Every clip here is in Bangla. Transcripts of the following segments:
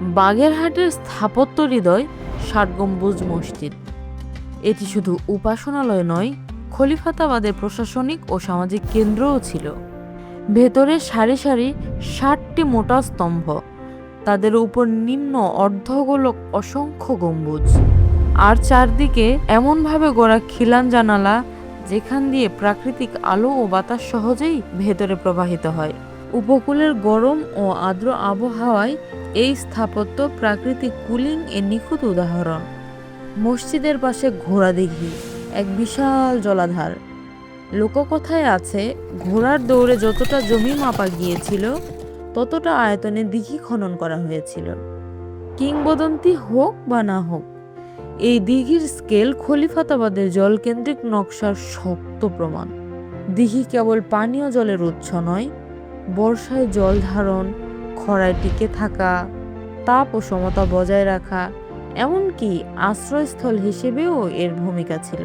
বাগেরহাটের স্থাপত্য হৃদয় ষাট গম্বুজ মসজিদ। এটি শুধু উপাসনালয় নয়, খলিফাতাবাদের প্রশাসনিক ও সামাজিক কেন্দ্রও ছিল। ভেতরে সারি সারি ষাটটি মোটা স্তম্ভ, তাদের উপর নিম্ন অর্ধগোলক অসংখ্য গম্বুজ। আর চারদিকে এমনভাবে গড়া খিলান জানালা, যেখান দিয়ে প্রাকৃতিক আলো ও বাতাস সহজেই ভেতরে প্রবাহিত হয়। উপকূলের গরম ও আর্দ্র আবহাওয়ায় এই স্থাপত্য প্রাকৃতিক কুলিং এর নিখুঁত উদাহরণ। মসজিদের পাশে ঘোড়া দিঘি এক বিশাল জলাধার। লোককথায় আছে, ঘোড়ার দৌড়ে যতটা জমি মাপা গিয়েছিল, ততটা আয়তনে দিঘি খনন করা হয়েছিল। কিংবদন্তি হোক বা না হোক, এই দিঘির স্কেল খলিফাতাবাদের জলকেন্দ্রিক নকশার শক্ত প্রমাণ। দিঘি কেবল পানীয় জলের উৎস নয় বর্ষায় জল ধারণ, খরায় টিকে থাকা, তাপ ও সমতা বজায় রাখা, এমনকি আশ্রয়স্থল হিসেবেও এর ভূমিকা ছিল।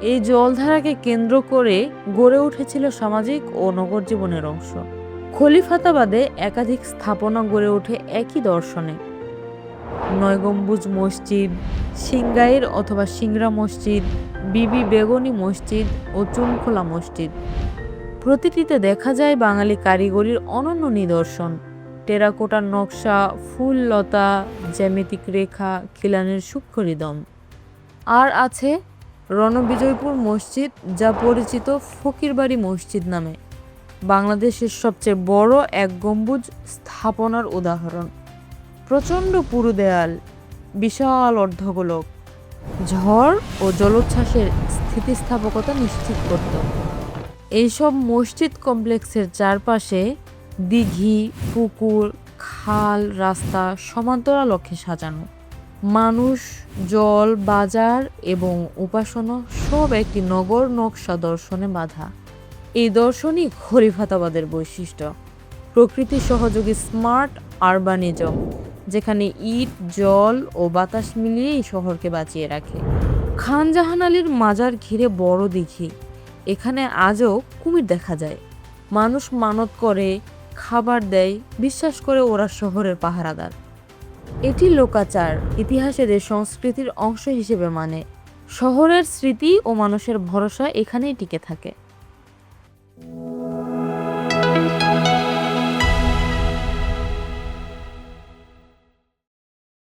এই জলধারাকে কেন্দ্র করে গড়ে উঠেছিল সামাজিক ও নগর জীবনের অংশ। খলিফাতাবাদে একাধিক স্থাপনা গড়ে ওঠে একই দর্শনে। নয়গম্বুজ মসজিদ, সিংগাইর অথবা সিংরা মসজিদ, বিবি বেগনি মসজিদ ও চুনখোলা মসজিদ। প্রতিটিতে দেখা যায় বাঙালি কারিগরির অনন্য নিদর্শন। টেরাকোটার নকশা, ফুল লতা, জ্যামিতিক রেখা, খিলানের সূক্ষ্ম রিদম আর আছে রণবিজয়পুর মসজিদ, যা পরিচিত ফকিরবাড়ি মসজিদ নামে। বাংলাদেশের সবচেয়ে বড় এক গম্বুজ স্থাপনার উদাহরণ। প্রচণ্ড পুরু দেয়াল বিশাল অর্ধগোলক। ঝড় ও জলোচ্ছ্বাসের স্থিতিস্থাপকতা নিশ্চিত করত। এইসব মসজিদ কমপ্লেক্সের চারপাশে দিঘি, পুকুর, খাল, রাস্তা, সমান্তরাল লক্ষ্যে সাজানো। মানুষ, জল, বাজার এবং উপাসনা সব একটি নগর নকশা দর্শনে বাধা। এই দর্শনই খরিফাতাবাদের বৈশিষ্ট্য। প্রকৃতি সহযোগী স্মার্ট আরবানিজম, যেখানে ইট, জল ও বাতাস মিলিয়েই শহরকে বাঁচিয়ে রাখে। খান জাহান আলীর মাজার ঘিরে বড় দিঘি। এখানে আজও কুমির দেখা যায়। মানুষ মানত করে, খাবার দেয়, বিশ্বাস করে ওরা শহরের পাহারাদার। এটি লোকাচার, ইতিহাসে যে সংস্কৃতির অংশ হিসেবে মানে। শহরের স্মৃতি ও মানুষের ভরসা এখানেই টিকে থাকে।